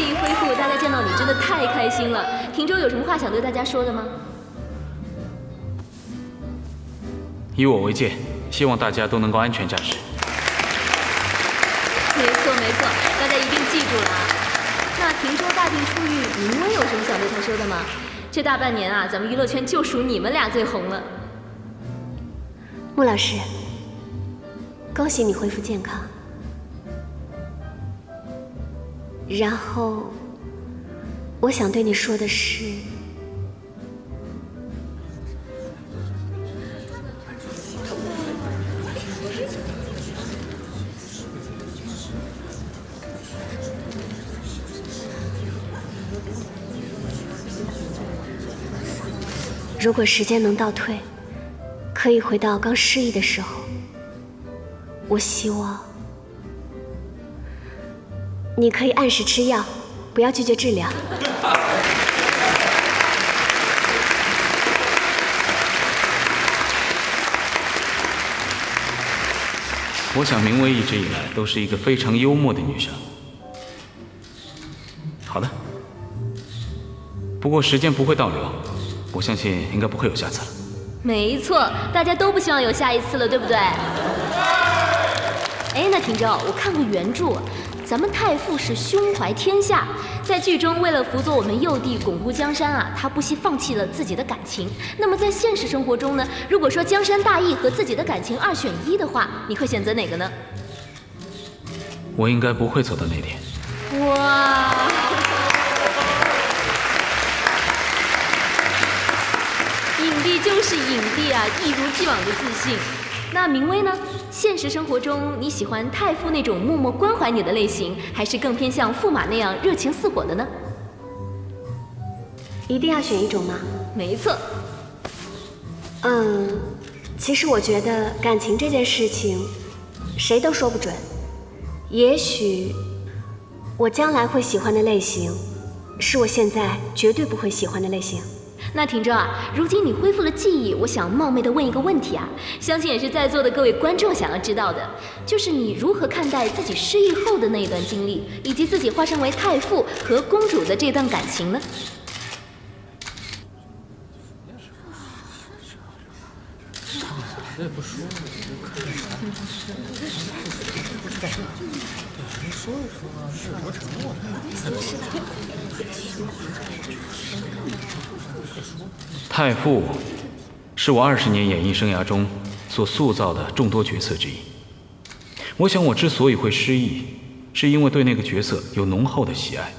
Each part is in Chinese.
记忆恢复，大家见到你真的太开心了。庭州有什么话想对大家说的吗？以我为戒，希望大家都能够安全驾驶。没错没错，大家一定记住了啊。那庭州大病初愈，明威有什么想对他说的吗？这大半年啊，咱们娱乐圈就属你们俩最红了。穆老师，恭喜你恢复健康。然后，我想对你说的是，如果时间能倒退，可以回到刚失忆的时候，我希望你可以按时吃药，不要拒绝治疗。我想明威一直以来都是一个非常幽默的女生。好的，不过时间不会倒流，我相信应该不会有下次了。没错，大家都不希望有下一次了，对不对？哎，那听着，我看过原著，咱们太傅是胸怀天下，在剧中为了辅佐我们幼帝巩固江山啊，他不惜放弃了自己的感情。那么在现实生活中呢？如果说江山大义和自己的感情二选一的话，你会选择哪个呢？我应该不会走到那天。哇！影帝就是影帝啊，一如既往的自信。那明威呢？现实生活中，你喜欢太傅那种默默关怀你的类型，还是更偏向驸马那样热情似火的呢？一定要选一种吗？没错。嗯，其实我觉得感情这件事情，谁都说不准。也许我将来会喜欢的类型，是我现在绝对不会喜欢的类型。那廷州啊，如今你恢复了记忆，我想冒昧的问一个问题啊，相信也是在座的各位观众想要知道的，就是你如何看待自己失忆后的那一段经历，以及自己化身为太傅和公主的这段感情呢？太傅，是我二十年演艺生涯中所塑造的众多角色之一。我想，我之所以会失忆，是因为对那个角色有浓厚的喜爱，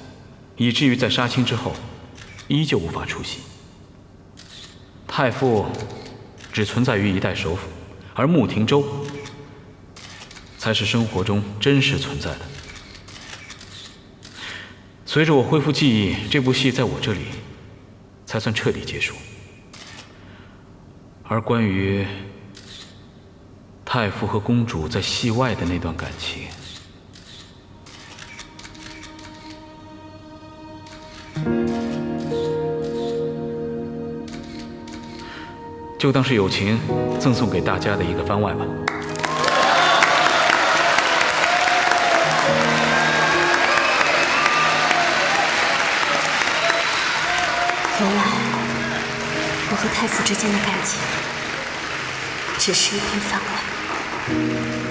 以至于在杀青之后，依旧无法出席。太傅只存在于一代首辅，而穆廷洲才是生活中真实存在的。随着我恢复记忆，这部戏在我这里才算彻底结束。而关于太傅和公主在戏外的那段感情，就当是友情赠送给大家的一个番外吧。原来我和太傅之间的感情，只是一篇番外。